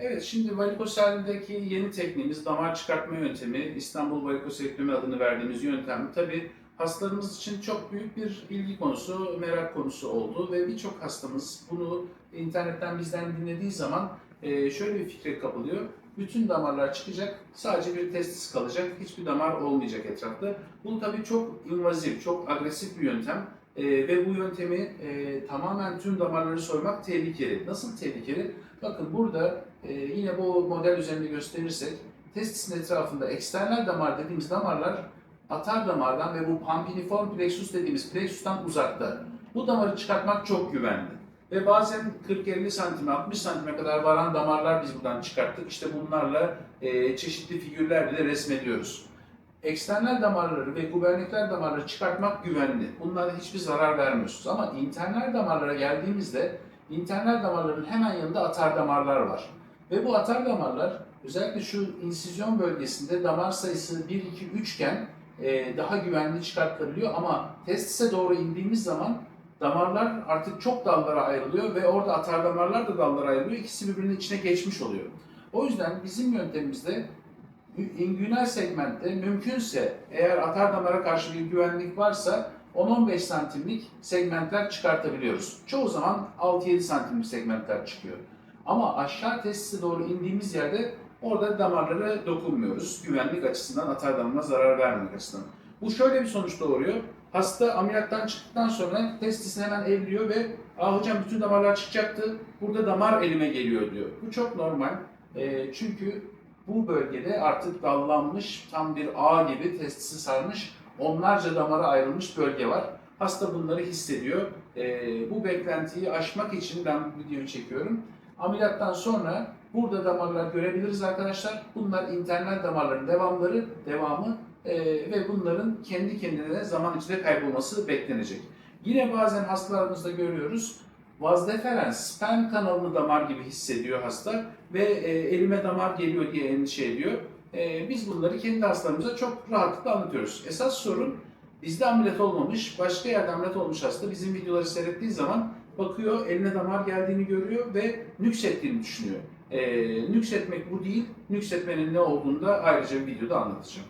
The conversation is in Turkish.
Evet, şimdi varikoseldeki yeni tekniğimiz damar çıkartma yöntemi, İstanbul varikosektomi adını verdiğimiz yöntem tabii hastalarımız için çok büyük bir ilgi konusu, merak konusu oldu ve birçok hastamız bunu internetten bizden dinlediği zaman e, şöyle bir fikre kapılıyor. Bütün damarlar çıkacak, sadece bir testis kalacak, hiçbir damar olmayacak etrafta. Bu tabii çok invazif, çok agresif bir yöntem. E, ve bu yöntemi e, tamamen tüm damarları soymak tehlikeli. Nasıl tehlikeli? Bakın burada e, yine bu model üzerinde gösterirsek testisin etrafında eksternal damar dediğimiz damarlar atar damardan ve bu pampiniform plexus dediğimiz plexustan uzakta. Bu damarı çıkartmak çok güvenli. Ve bazen 40-50 santim, 60 santime kadar varan damarlar biz buradan çıkarttık. İşte bunlarla e, çeşitli figürler bile resmediyoruz. Eksternal damarları ve gubernikler damarları çıkartmak güvenli. Bunlara hiçbir zarar vermiyorsunuz. Ama internal damarlara geldiğimizde internal damarların hemen yanında atar damarlar var. Ve bu atar damarlar özellikle şu insizyon bölgesinde damar sayısı 1, 2, 3 iken e, daha güvenli çıkartılabiliyor ama testise doğru indiğimiz zaman damarlar artık çok dallara ayrılıyor ve orada atar damarlar da dallara ayrılıyor. İkisi birbirinin içine geçmiş oluyor. O yüzden bizim yöntemimizde ingünal segmentte mümkünse eğer atar damara karşı bir güvenlik varsa 10-15 santimlik segmentler çıkartabiliyoruz. Çoğu zaman 6-7 santimlik segmentler çıkıyor. Ama aşağı testise doğru indiğimiz yerde orada damarlara dokunmuyoruz. Güvenlik açısından atar damarına zarar vermemek açısından. Bu şöyle bir sonuç doğuruyor. Hasta ameliyattan çıktıktan sonra testisini hemen evliyor ve ''Aa hocam bütün damarlar çıkacaktı, burada damar elime geliyor.'' diyor. Bu çok normal. E, çünkü bu bölgede artık dallanmış, tam bir ağ gibi testisi sarmış, onlarca damara ayrılmış bölge var. Hasta bunları hissediyor. Ee, bu beklentiyi aşmak için ben bu videoyu çekiyorum. Ameliyattan sonra burada damarlar görebiliriz arkadaşlar. Bunlar internal damarların devamları, devamı ee, ve bunların kendi kendine zaman içinde kaybolması beklenecek. Yine bazen hastalarımızda görüyoruz. Vazdeferens, sperm kanallı damar gibi hissediyor hasta ve e, elime damar geliyor diye endişe ediyor. E, biz bunları kendi hastalarımıza çok rahatlıkla anlatıyoruz. Esas sorun bizde ameliyat olmamış, başka yerde ameliyat olmuş hasta bizim videoları seyrettiği zaman bakıyor eline damar geldiğini görüyor ve nüksettiğini düşünüyor. E, nüksetmek bu değil, nüksetmenin ne olduğunu da ayrıca videoda anlatacağım.